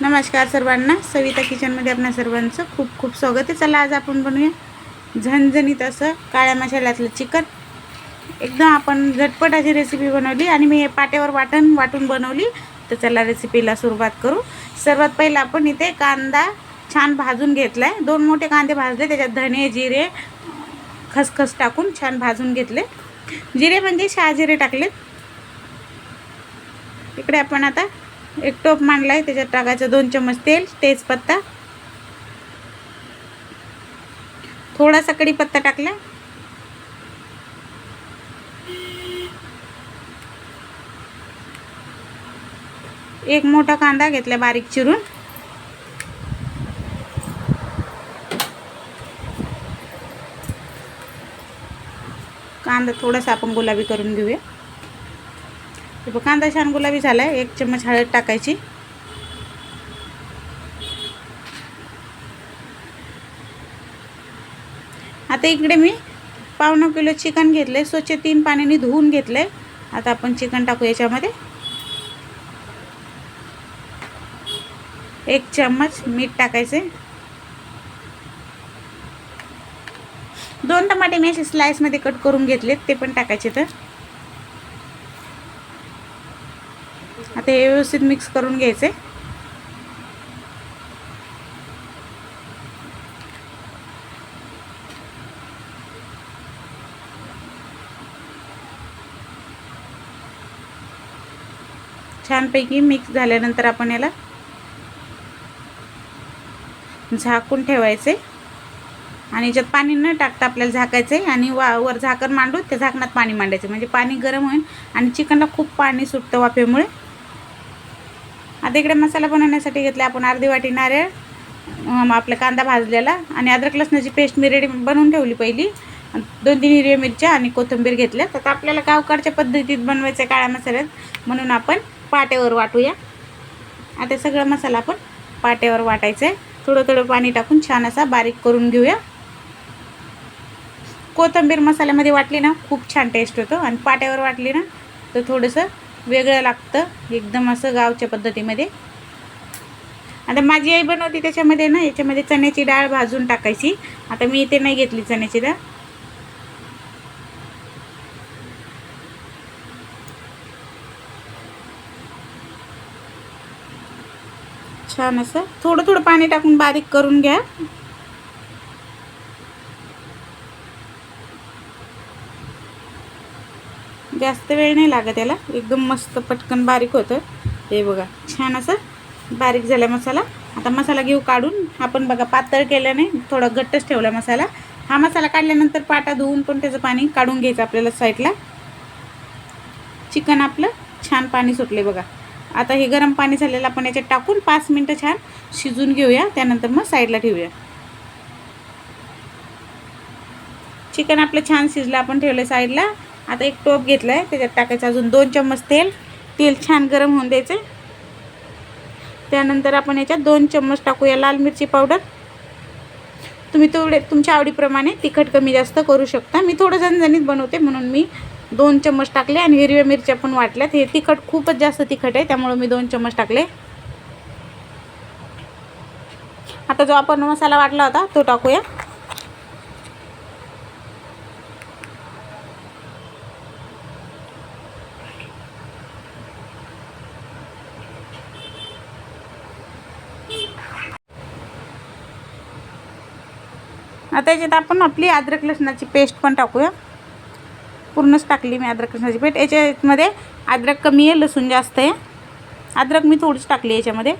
नमस्कार सर्वांना. सविता किचनमध्ये आपल्या सर्वांचं खूप खूप स्वागत आहे. चला आज आपण बनवूया झणझणीत असं काळ्या मसाल्यातलं चिकन. एकदम आपण झटपट अशी रेसिपी बनवली आणि मी पाट्यावर वाटण वाटून बनवली. तर चला रेसिपीला सुरुवात करू. सर्वात पहिलं आपण इथे कांदा छान भाजून घेतला आहे दोन मोठे कांदे भाजले त्याच्यात धने जिरे खसखस टाकून छान भाजून घेतले. जिरे म्हणजे शहाजिरे टाकलेत. इकडे आपण आता एक टोप मांडला आहे त्याच्यात टाकायचं दोन चम्मच तेल तेजपत्ता. थोडासा कढीपत्ता टाकला एक मोठा कांदा घेतला बारीक चिरून. कांदा थोडासा आपण गुलाबी करून घेऊया. बघ, कांदा छान गुलाबी झाला आहे एक चम्मच हळद टाकायची. आता इकडे मी पावणा किलो चिकन घेतलं स्वच्छ तीन पाण्याने धुवून घेतलं आता आपण चिकन टाकू याच्यामध्ये. एक चम्मच मीठ टाकायचे दोन टमाटे मी असे स्लाइसमध्ये कट करून घेतलेत. ते पण टाकायचे तर. आता हे व्यवस्थित मिक्स करून घ्यायचे. छानपैकी मिक्स झाल्यानंतर आपण याला झाकून ठेवायचे. आणि याच्यात पाणी न टाकता आपल्याला झाकायचं आहे आणि वा वर झाकण मांडून त्या झाकणात पाणी मांडायचं. म्हणजे पाणी गरम होईल आणि चिकनला खूप पाणी सुटतं वाफेमुळे. आता इकडे मसाला बनवण्यासाठी घेतला आपण अर्धी वाटी नारळ आपला कांदा भाजलेला आणि अद्रक लसणाची पेस्ट मी रेडी बनवून ठेवली पहिली. दोन तीन हिरव्या मिरच्या आणि कोथिंबीर घेतल्या तर आपल्याला गावकडच्या पद्धतीत बनवायचं आहे काळ्या मसाल्यात. म्हणून आपण पाट्यावर वाटूया. आता सगळं मसाला आपण पाट्यावर वाटायचं आहे थोडं थोडं पाणी टाकून छान असा बारीक करून घेऊया. कोथिंबीर मसाल्यामध्ये वाटली ना खूप छान टेस्ट होतो. आणि पाट्यावर वाटली ना तर थोडंसं वेगळं लागतं. एकदम असं गावच्या पद्धतीमध्ये. आता माझी आई बनवती त्याच्यामध्ये ना याच्यामध्ये चण्याची डाळ भाजून टाकायची. आता मी इथे नाही घेतली चण्याची डाळ. छान असं. थोडं थोडं पाणी टाकून बारीक करून घ्या. जास्त वेळ नाही लागत याला. एकदम मस्त पटकन बारीक होतं हे बघा छान असं बारीक झाला मसाला. आता मसाला घेऊ काढून. आपण बघा पातळ केल्याने थोडा घट्टच ठेवला मसाला. हा मसाला काढल्यानंतर पाटा धुवून पण त्याचं पाणी काढून घ्यायचं आपल्याला साईडला. चिकन आपलं छान पाणी सुटले बघा. आता हे गरम पाणी झालेलं आपण याच्यात टाकून पाच मिनटं छान शिजून घेऊया. त्यानंतर मग साईडला ठेवूया. चिकन आपलं छान शिजलं आपण ठेवलं साईडला. आता एक टोप घेतला आहे त्याच्यात टाकायचं अजून दोन चम्मच तेल. तेल छान गरम होऊन द्यायचं. त्यानंतर आपण याच्यात दोन चम्मच टाकूया लाल मिरची पावडर. तुम्ही तेवढे तुमच्या आवडीप्रमाणे तिखट कमी जास्त करू शकता. मी थोडं जणजणीत बनवते म्हणून मी दोन चम्मच टाकले आणि हिरव्या मिरच्या पण वाटल्यात. हे तिखट खूपच जास्त तिखट आहे त्यामुळे मी दोन चम्मच टाकले. आता जो आपण मसाला वाटला होता तो टाकूया. आता याच्यात आपण आपली अद्रक लसणाची पेस्ट पण टाकूया. पूर्णच टाकली मी अद्रक लसणाची पेस्ट याच्यामध्ये अद्रक कमी आहे लसूण जास्त आहे. अद्रक मी थोडीच टाकली याच्यामध्ये.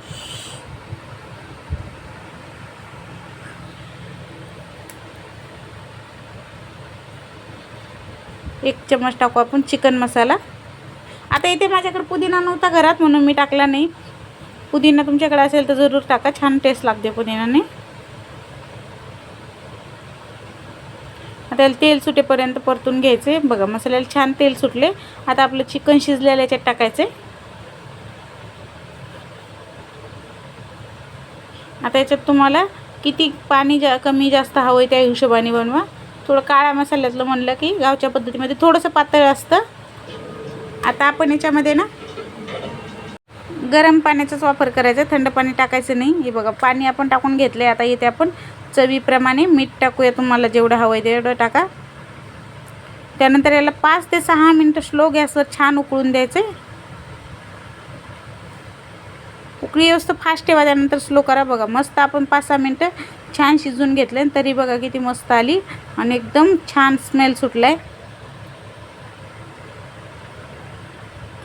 एक चम्मच टाकू आपण चिकन मसाला. आता इथे माझ्याकडे पुदिना नव्हता घरात म्हणून मी टाकला नाही. पुदिना तुमच्याकडे असेल तर जरूर टाका. छान टेस्ट लागते पुदिनाने. आपल्याला तेल सुटेपर्यंत परतून घ्यायचे. बघा मसाल्याला छान तेल सुटले. आता आपलं चिकन शिजलेलं याच्यात टाकायचे. आता याच्यात तुम्हाला किती पाणी जा कमी जास्त हवं आहे त्या हिशोबाने बनवा. थोडं काळ्या मसाल्यातलं म्हणलं की गावच्या पद्धतीमध्ये थोडंसं पातळ असतं. आता आपण याच्यामध्ये ना गरम पाण्याचाच वापर करायचा थंड पाणी टाकायचं नाही. हे बघा पाणी आपण टाकून घेतलं आहे आता इथे आपण चवीप्रमाणे मीठ टाकूया. तुम्हाला जेवढं हवं आहे तेवढं टाका. त्यानंतर याला पाच ते सहा मिनटं स्लो गॅसवर छान उकळून द्यायचं आहे उकळी व्यवस्था फास्ट ठेवा. त्यानंतर स्लो करा. बघा मस्त आपण पाच सहा मिनटं छान शिजून घेतले आणि तरी बघा किती मस्त आली. आणि एकदम छान स्मेल सुटला आहे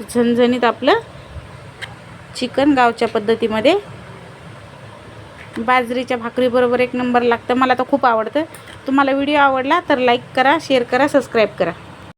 झणझणीत आपलं चिकन गावच्या पद्धतीमध्ये. बाजरीच्या भाकरीबरोबर एक नंबर लागतं. मला तर खूप आवडतं. तुम्हाला व्हिडिओ आवडला तर लाईक करा शेअर करा सबस्क्राईब करा.